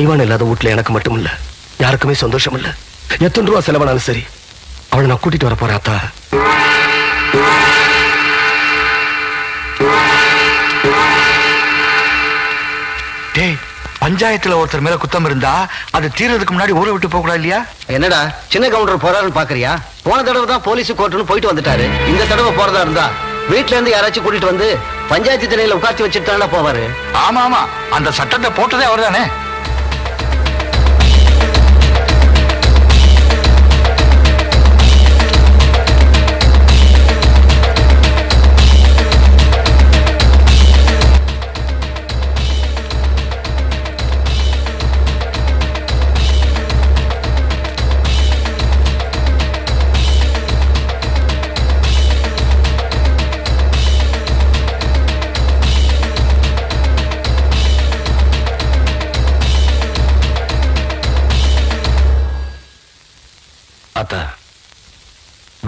தெய்வான இல்லாத வீட்டுல எனக்கு மட்டும் இல்ல யாருக்குமே சந்தோஷம் இல்ல எத்தனை ரூபா செலவானாலும் சரி அவளை நான் கூட்டிட்டு வர போறேன் அத்தா. டேய் பஞ்சாயத்துல ஒருத்தர் மேல குத்தம் இருந்தா அது தீர்றதுக்கு முன்னாடி ஊரை விட்டு போக கூடாது இல்லையா? என்னடா சின்ன கவுண்டர் போறாருன்னு பாக்குறியா? போன தடவை தான் போலீஸ் கோர்ட்டுன்னு போயிட்டு வந்துட்டாரு. இந்த தடவை போறதா இருந்தா வீட்ல இருந்து யாராச்சும் கூட்டிட்டு வந்து பஞ்சாயத்து திணையில உட்காந்து வச்சுட்டு போவாரு? ஆமா ஆமா. அந்த சட்டத்தை போட்டதே அவர்தானே? அத்தா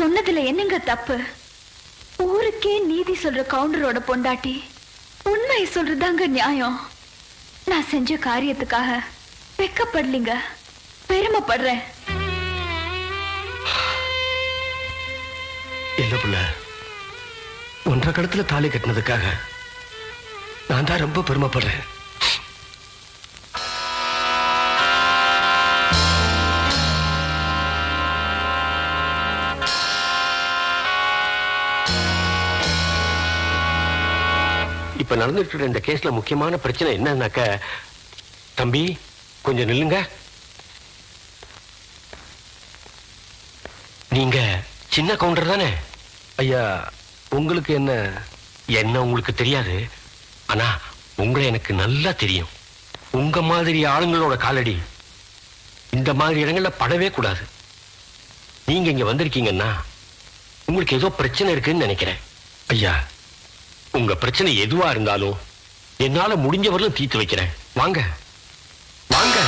சொன்னதுல என்னங்க தப்பு? ஊருக்கே நீதி சொல்ற கவுண்டரோட பொண்டாட்டி உண்மை சொல்றதாங்க நியாயம். நான் செஞ்ச காரியத்துக்காக வெக்கப்படலிங்க. பெருமைப்படுறேன். இல்ல புள்ள. ஒன்றரை கடத்துல தாலி கட்டினதுக்காக நான் தான் ரொம்ப பெருமைப்படுறேன். நடந்துட்டு இந்த கேஸ்ல முக்கியமான பிரச்சனை என்னன்னாக்க தம்பி கொஞ்சம் நில்லுங்க. நீங்க சின்ன கவுண்டர் தானே? ஐயா உங்களுக்கு என்ன? என்ன உங்களுக்கு தெரியாது. ஆனா உங்களை எனக்கு நல்லா தெரியும். உங்க மாதிரி ஆளுங்களோட காலடி இந்த மாதிரி இடங்கள்ல படவே கூடாது. நீங்க இங்க வந்திருக்கீங்கன்னா உங்களுக்கு ஏதோ பிரச்சனை இருக்குன்னு நினைக்கிறேன். ஐயா உங்க பிரச்சனை எதுவா இருந்தாலும் என்னால முடிஞ்சவரையும் தீர்த்து வைக்கிறேன். வாங்க. வாங்க.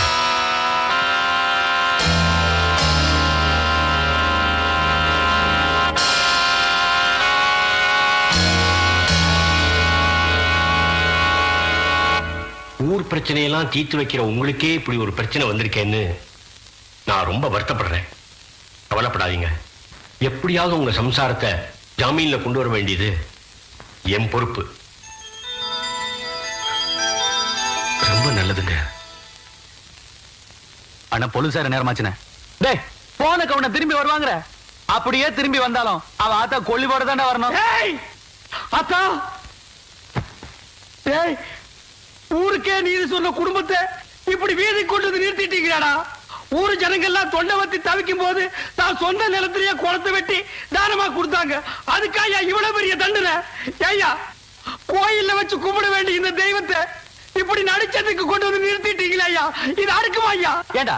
ஊர் பிரச்சனையெல்லாம் தீர்த்து வைக்கிற உங்களுக்கே இப்படி ஒரு பிரச்சனை வந்திருக்கேன்னு நான் ரொம்ப வருத்தப்படுறேன். கவலைப்படாதீங்க. எப்படியாவது உங்க சம்சாரத்தை ஜாமீன்ல கொண்டு வர வேண்டியது என் பொறுப்பு. ரொம்ப நல்லதுங்க. அண்ணா போலீசார நேரமாச்சுனே டேய் போன கவுன திரும்பி வருவாங்கற. அப்படியே திரும்பி வந்தாலும் அவ ஆத்தா கொல்லிவோட தானே வரணும். அத்தா ஏய் ஊருக்கே நீதி சொன்ன குடும்பத்தை இப்படி வீதி கொண்டு வந்து நிறுத்திட்டீங்களாடா? ஊரு ஜனங்கள்லாம் தொண்டை வத்தி தவிக்கும் போது தான் சொந்த நிலத்திலேயே குளத்தை வெட்டி தானமா கொடுத்தாங்க. அதுக்காயா இவ்வளவு பெரிய தண்டனை? ஏய்யா கோயில்ல வச்சு கும்பிட வேண்டிய இந்த தெய்வத்தை இப்படி நடிச்சதுக்கு கொண்டு வந்து நிறுத்திட்டீங்களா ஐயா? இது அறுக்குமா ஐயா? ஏண்டா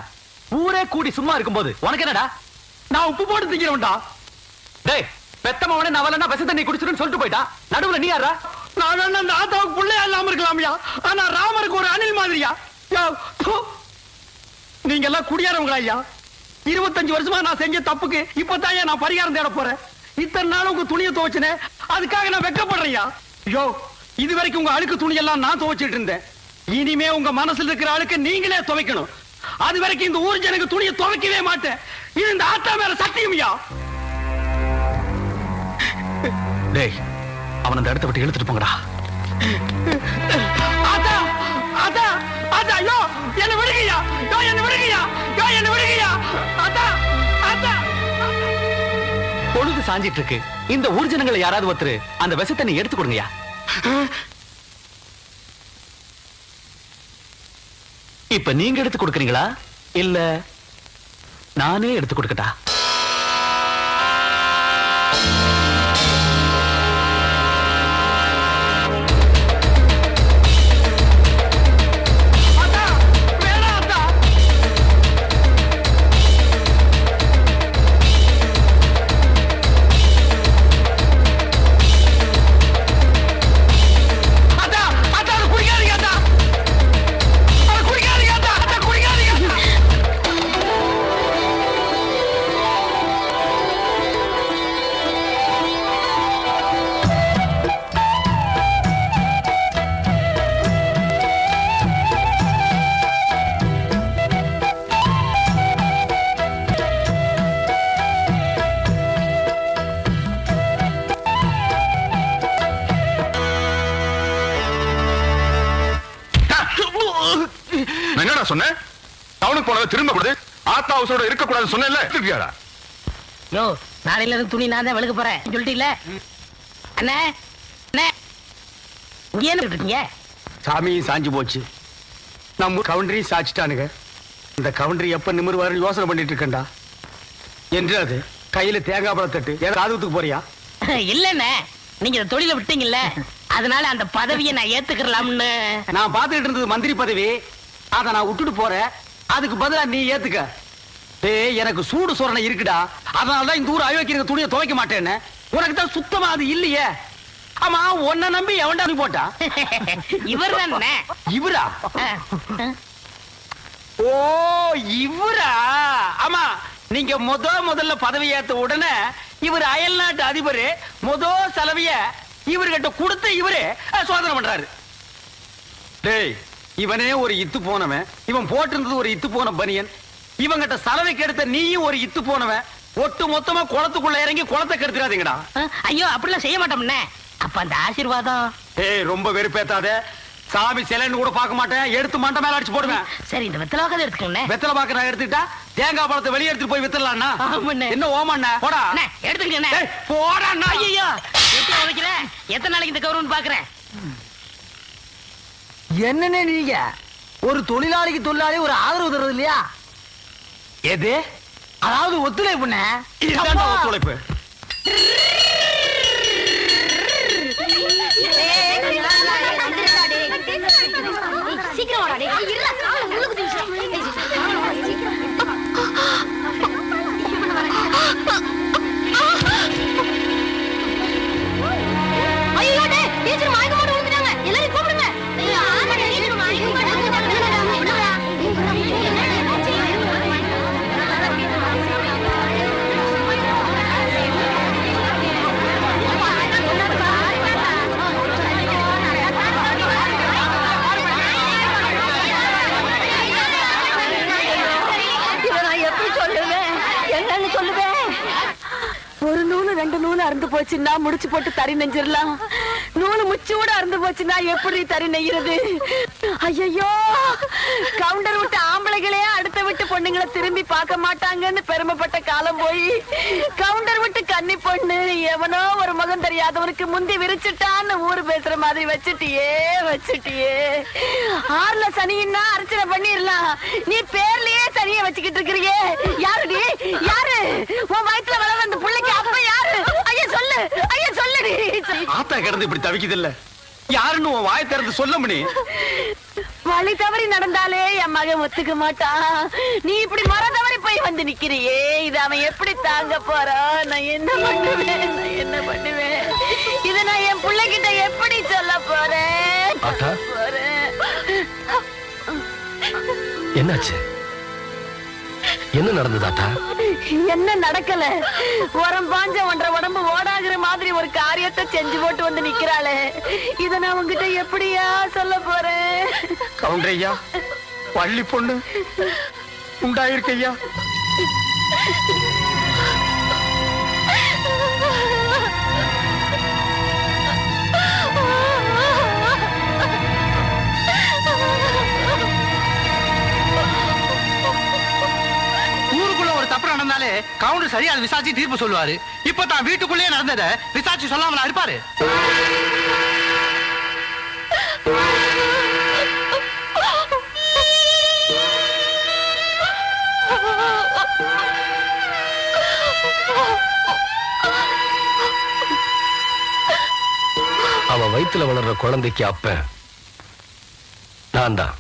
ஊரே கூடி சும்மா இருக்கும்போது உனக்கு என்னடா? நான் உப்பு போட்டு திங்கிறோம்டா டேய் பெத்தமவனே நவலன்னா பசி தண்ணி குடிச்சிருன்னு சொல்லிட்டு போயிட்டா? நடுவுல நீ யாரா நான் அந்த ஆத்தாவுக்கு பிள்ளையா இல்லாம இருக்கலாம்யா. ஆனா ராமருக்கு ஒரு அணில் மாதிரியா. நீங்க எல்லாம் குடியாரவங்களா ஐயா? இருபத்தஞ்சு வருஷமா நான் செஞ்ச தப்புக்கு இப்பதான் நான் பரிகாரம் தேட போறேன். இத்தனை நாள் உங்க துணியை துவைச்சனே அதுக்காக நான் வெக்கப்படுறேன்யா ஐயோ. இது வரைக்கும் உங்க அழுக்கு துணி எல்லாம் நான் துவைச்சிட்டு இருந்தேன். இனிமே உங்க மனசுல இருக்கிற ஆளுக்கு நீங்களே துவைக்கணும். அது வரைக்கும் இந்த ஊர் ஜனங்க துணியை துவைக்கவே மாட்டேன். இது இந்த ஆத்தா மேல சத்தியம்யா டேய் அவன் அந்த இடத்த விட்டு இழுத்துட்டு போங்கடா. ஆத்தா ஆத்தா ஆத்தா ஐயோ என்ன விடுங்கய்யா யோ யோ என்ன விடுங்கய்யா அத்தா அத்தா. பொழுது சாஞ்சிட்டு இருக்கு இந்த ஊர் ஜனங்களை யாராவது ஒருத்தர் அந்த விஷத்தை நீ எடுத்து கொடுங்கயா இப்ப நீங்க எடுத்து கொடுக்கறீங்களா? இல்ல நானே எடுத்து கொடுக்கட்டா? ஹவுஸோட இருக்க கூடாது சொன்னேன்ல. இருக்கியாடா யோ நாளையில இருந்து துணி நான் தான் வெளுக்க போறேன். சொல்லிட்டீங்களே அண்ணே அண்ணே. இங்க என்ன இருக்கீங்க சாமியும் சாஞ்சு போச்சு. நம்ம கவுண்டரையும் சாச்சிட்டானுங்க. இந்த கவுண்டரி எப்ப நிமிர்வாரு யோசனை பண்ணிட்டு இருக்கேன்டா என்று அது? கையில தேங்காய் பழம் தட்டு. ஏன் ராதுவத்துக்கு போறியா? இல்லண்ணே. நீங்க இந்த தொழில விட்டீங்கல்ல. அதனால அந்த பதவியை நான் ஏத்துக்கலாம்னு நான் பார்த்துட்டு இருந்தது மந்திரி பதவி. அதை நான் விட்டுட்டு போறேன். அதுக்கு பதிலா நீ ஏத்துக்க. டேய் எனக்கு சூடு சொரணை இருக்குடா. அதனால தான் இந்த ஊர் அயோக்கிய துணியை துவைக்க மாட்டேன்னு. உனக்கு தான் சுத்தமா அது இல்லையே. ஆமா உன்னை நம்பி எவன்டா நீ போட்டா? இவர் தானே இவரா? ஓ இவரா? ஆமா நீங்க முத முதல்ல பதவி ஏத்த உடனே இவர் அயல் நாட்டு அதிபர் முத செலவிய இவர்கிட்ட கொடுத்த இவரு சோதனை பண்றாரு. டேய் இவனே ஒரு இத்து போனவன். இவன் போட்டிருந்தது ஒரு இத்து போன பனியன். இவங்கிட்ட சலவைக்கு எடுத்த நீயும் ஒரு இத்து போனவன். ஒட்டு மொத்தமா குளத்துக்குள்ள இறங்கி குளத்தை கெடுத்துறாதீங்கடா. ஐயோ அப்படிலாம் செய்ய மாட்டோம்ண்ணே அப்ப அந்த ஆசீர்வாதம்? ஏய் ரொம்ப வெறுப்பேத்தாத. சாமி சிலைன்னு கூட பார்க்க மாட்டேன். எடுத்து மண்டை மேல அடிச்சு போடுவேன். சரி இந்த வெத்தலாக எடுத்துக்கோண்ணே வெத்தலை பாக்க நான் எடுத்துட்டா தேங்காய் பழத்தை வெளியே எடுத்துட்டு போய் வித்துடலாம்னா ஆமாண்ணே. என்ன ஓமண்ணா போடா. ஏய், போடா அண்ணா. ஐயோ எட்டி உதைக்கிற? எத்தனை நாளைக்கு இந்த கௌரவம் பாக்குறேன் என்னன்னு நீங்க? ஒரு தொழிலாளிக்கு தொழிலாளி ஒரு ஆதரவு தருவது இல்லையா? எது? அதாவது ஒத்துழைப்புண்ண. இதுதான்டா ஒத்துழைப்பு. ரெண்டு நூல் அறுந்து போச்சுன்னா முடிச்சு போட்டு தறி நெஞ்சிடலாம் நூலு முச்சூட அறுந்து போச்சுன்னா எப்படி தறி நெய்யறது? ஐயோ கவுண்டர் விட்டு ஆம்பளைகளே அடுத்த விட்டு பொண்ணுங்களை திரும்பி பார்க்க மாட்டாங்கன்னு பெருமைப்பட்ட காலம் போய் கவுண்டர் விட்டு கன்னி பொண்ணு எவனோ ஒரு முகம் தெரியாதவனுக்கு முந்தி விரிச்சுட்டான்னு ஊரு பேசுற மாதிரி வச்சுட்டியே வச்சுட்டியே. ஆறுல சனின்னா அர்ச்சனை பண்ணிடலாம் நீ பேர்லயே சனிய வச்சுக்கிட்டு இருக்கிறியே. யாருடி? யாரு? உன் வயித்துல வளர்ந்த பிள்ளைக்கு அப்ப யாரு சொல்லு ஐயா சொல்லுடி ஆத்தா கிடந்து இப்படி தவிக்குது இல்ல யாருன்னு உன் வாய் திறந்து சொல்ல முடி வழி தவறி நடந்தாலே என் மகன் ஒத்துக்க மாட்டான். நீ இப்படி மர தவறி போய் வந்து நிக்கிறியே. இது அவன் எப்படி தாங்க போறான்? நான் என்ன பண்ணுவேன்? நான் என்ன பண்ணுவேன்? இத நான் என் பிள்ளைகிட்ட எப்படி சொல்ல போறேன்? ஆத்தா? போறேன். என்னாச்சு? என்ன நடந்தது ஆத்தா என்ன நடக்கல? உரம் பாஞ்ச ஒன்றரை உடம்பு ஓடாகிற மாதிரி ஒரு காரியத்தை செஞ்சு போட்டு வந்து நிக்கிறாளே. இத நான் உங்ககிட்ட எப்படியா சொல்ல போறேன்? கவுண்டரையா பள்ளி பொண்ணு. உண்டாயிருக்கையா கவுண்டர் சரியா அதை விசாரிச்சு தீர்ப்பு சொல்லுவாரு. இப்ப தான் வீட்டுக்குள்ளேயே நடந்ததை விசாரிச்சு சொல்லாமலா இருப்பாரு? அவன் வயித்துல வளர்ற குழந்தைக்கு அப்ப. நான் தான்.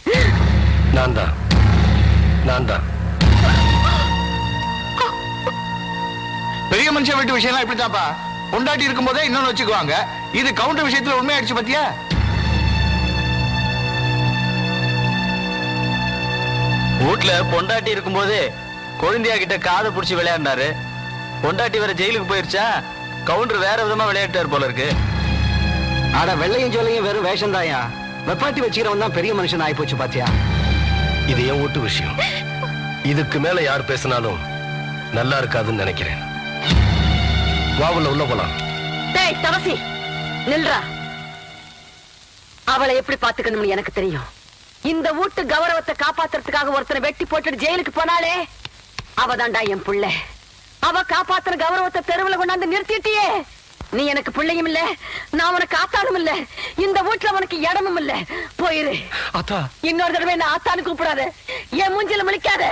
நான் தான். நான் தான். பெரிய மனுஷன் வீட்டு விஷயம்லாம் இப்படித்தான்ப்பா பொண்டாட்டி இருக்கும்போதே இன்னொன்னு வச்சுக்குவாங்க. இது கவுண்டர் விஷயத்துல உண்மையாயிடுச்சு பாத்தியா? வீட்ல பொண்டாட்டி இருக்கும்போது கொழுந்தியா கிட்ட காதை புடிச்சு விளையாடினாரு. பொண்டாட்டி வேற ஜெயிலுக்கு போயிருச்சா? கவுண்டர் வேற விதமா விளையாட்டாரு போல இருக்கு. ஆட வெள்ளையும் ஜோலையும் வெறும் வேஷம் தாயா வெப்பாட்டி வச்சுக்கிறவன் தான் பெரிய மனுஷன் ஆயிப்போச்சு பாத்தியா? இது என் வீட்டு விஷயம். இதுக்கு மேல யார் பேசினாலும் நல்லா இருக்காதுன்னு நினைக்கிறேன். வாவுல உள்ள போலாம். டேய் தவசி நில்றா. அவளை எப்படி பாத்துக்கணும்னு எனக்கு தெரியும். இந்த வீட்டு கௌரவத்தை காப்பாத்துறதுக்காக ஒருத்தனை வெட்டி போட்டுட்டு ஜெயிலுக்கு போனாலே அவதான்டா என் புள்ள. அவ காப்பாத்துற கௌரவத்தை தெருவுல கொண்டாந்து நிறுத்திட்டியே. நீ எனக்கு பிள்ளையும் இல்ல நான் உனக்கு ஆத்தானும் இல்ல இந்த வீட்டுல உனக்கு இடமும் இல்ல. போயிரு. இன்னொரு தடவை என்ன ஆத்தான்னு கூப்பிடாத. என் மூஞ்சில முழிக்காத.